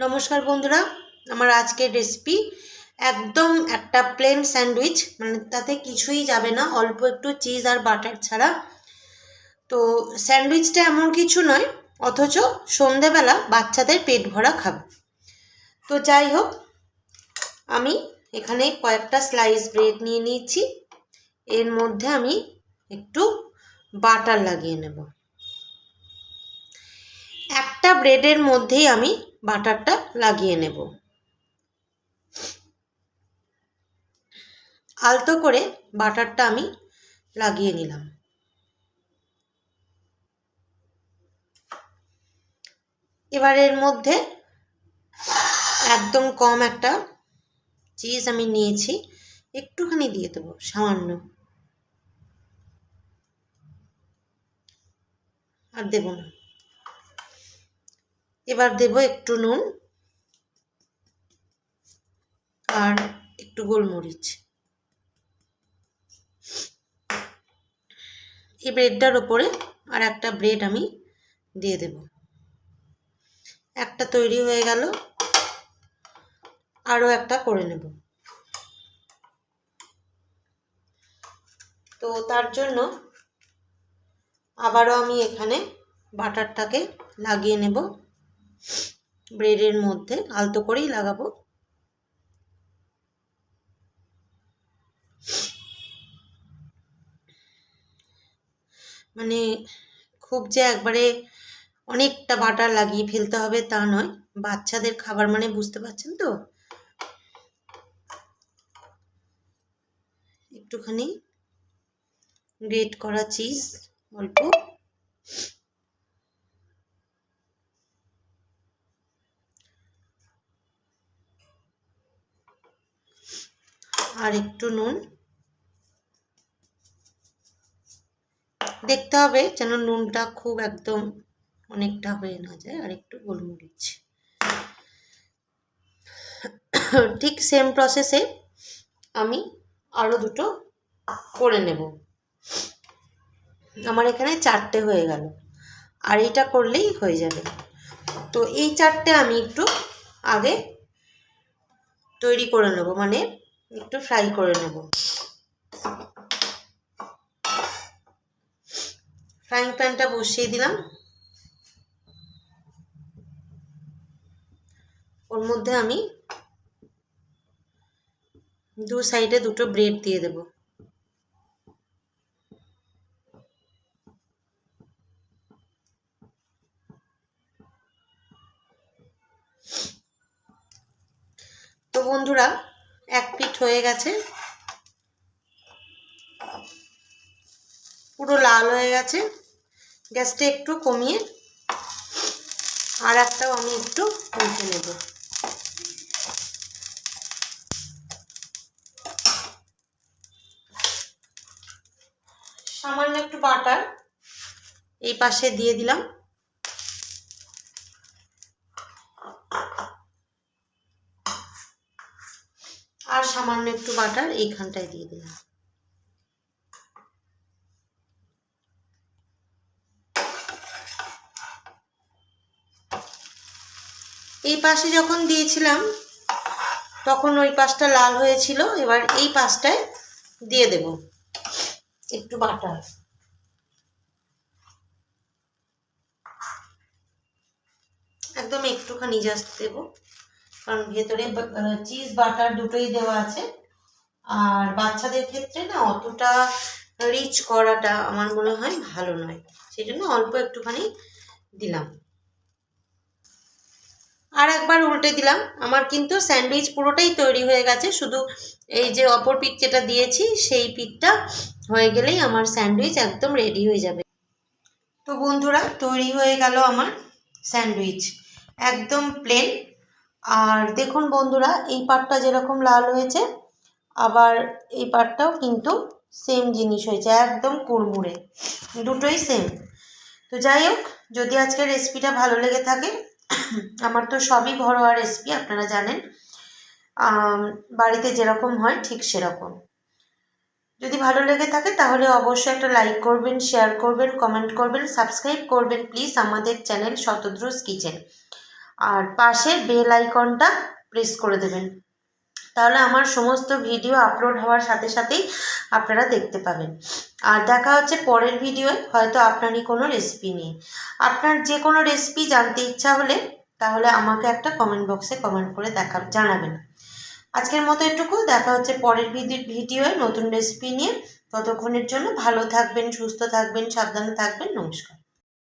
নমস্কার বন্ধুরা, আমার আজকের রেসিপি একদম একটা প্লেন স্যান্ডউইচ মানে তাতে কিছুই যাবে না, অল্প একটু চিজ আর বাটার ছাড়া। তো স্যান্ডউইচটা এমন কিছু নয়, অথচ সন্ধেবেলা বাচ্চাদের পেট ভরা খাবে। তো যাই হোক, আমি এখানে কয়েকটা স্লাইস ব্রেড নিয়ে নিয়েছি, এর মধ্যে আমি একটু বাটার লাগিয়ে নেব। একটা ব্রেডের মধ্যেই আমি বাটারটা লাগিয়ে নেব। আলতো করে বাটারটা আমি লাগিয়ে নিলাম। এবার এর মধ্যে একদম কম একটা চিজ আমি নিয়েছি, একটুখানি দিয়ে দেবো, সামান্য। আর দেব না। এবার দেব একটু নুন আর একটু গোলমরিচ। এই ব্রেডটার ওপরে আর একটা ব্রেড আমি দিয়ে দেব। একটা তৈরি হয়ে গেল, আরও একটা করে নেব। তো তার জন্য আবারও আমি এখানে বাটারটাকে লাগিয়ে নেব। ব্রেডের মধ্যে আলতো করেই লাগাবো। মানে খুব যে একবারে অনেকটা বাটার লাগিয়ে ফেলতে হবে তা নয়, বাচ্চাদের খাবার মানে বুঝতে পারছেন তো? একটুখানি গ্রেট করা চিজ, অল্প। আর একটু নুন। দেখতে হবে যেন নুনটা খুব একদম অনেকটা হয়ে না যায়, আর একটু গোলমরিচ। ঠিক সেম প্রসেসে আমি আরও দুটো করে নেব। আমার এখানে চারটে হয়ে গেল, আর এইটা করলেই হয়ে যাবে। তো এই চারটে আমি একটু আগে তৈরি করে নেব মানে একটু ফ্রাই করে নেব। ফ্রাইং প্যানটা বসিয়ে দিলাম। ওর মধ্যে আমি দু সাইডে দুটো ব্রেড দিয়ে দেব। তো বন্ধুরা এক পিঠ হয়ে গেছে। পুরো লাল হয়ে গেছে। গ্যাসটা একটু কমিয়ে আর একটাও আমি একটু উল্টে নেব। সামান্য একটু বাটার এই পাশে দিয়ে দিলাম। আর সামান্য একটু বাটার এইখানটায় দিয়ে দিলাম। এই পাশে যখন দিয়েছিলাম, তখন ওই পাশটা লাল হয়েছিল, এবার এই পাশটায় দিয়ে দেব একটু বাটার। একদম একটুখানি জাস্ট দেব। কারণ ভেতরে চিজ বাটার দুটোই দেওয়া আছে। আর বাচ্চাদের ক্ষেত্রে না অতটা রিচ করাটা আমার মনে হয় ভালো নয়। সেই জন্য অল্প একটুখানি দিলাম। আর একবার উল্টে দিলাম। আমার কিন্তু স্যান্ডউইচ পুরোটাই তৈরি হয়ে গেছে। শুধু এই যে অপর পিঠ যেটা দিয়েছি, সেই পিঠটা হয়ে গেলেই আমার স্যান্ডউইচ একদম রেডি হয়ে যাবে। তো বন্ধুরা, তৈরি হয়ে গেল আমার স্যান্ডউইচ। একদম প্লেন আর দেখুন বন্ধুরা, এই পাটটা যেরকম লাল হয়েছে, আবার এই পাটটাও কিন্তু সেম জিনিস হয়েছে, একদম কুড়মুড়ে, দুটোই সেম তো যাই হোক, যদি আজকের রেসিপিটা ভালো লেগে থাকে, আমার তো সবই ঘরোয়া রেসিপি আপনারা জানেন। বাড়িতে যেরকম হয়, ঠিক সেরকম। যদি ভালো লেগে থাকে, তাহলে অবশ্যই একটা লাইক করবেন শেয়ার করবেন কমেন্ট করবেন সাবস্ক্রাইব করবেন প্লিজ আমাদের চ্যানেল শতদ্রুস কিচেন আর পাশের বেল আইকনটা প্রেস করে দেবেন। তাহলে আমার সমস্ত ভিডিও আপলোড হওয়ার সাথে সাথেই আপনারা দেখতে পাবেন। আর দেখা হচ্ছে পরের ভিডিওয়ে হয়তো আপনারই কোনো রেসিপি নিয়ে। আপনার যে কোনো রেসিপি জানতে ইচ্ছা হলে, তাহলে আমাকে একটা কমেন্ট বক্সে কমেন্ট করে দেখা, জানাবেন। আজকের মতো এটুকু, দেখা হচ্ছে পরের ভিডিওয়ে নতুন রেসিপি নিয়ে। ততক্ষণের জন্য ভালো থাকবেন, সুস্থ থাকবেন, সাবধানে থাকবেন, নমস্কার।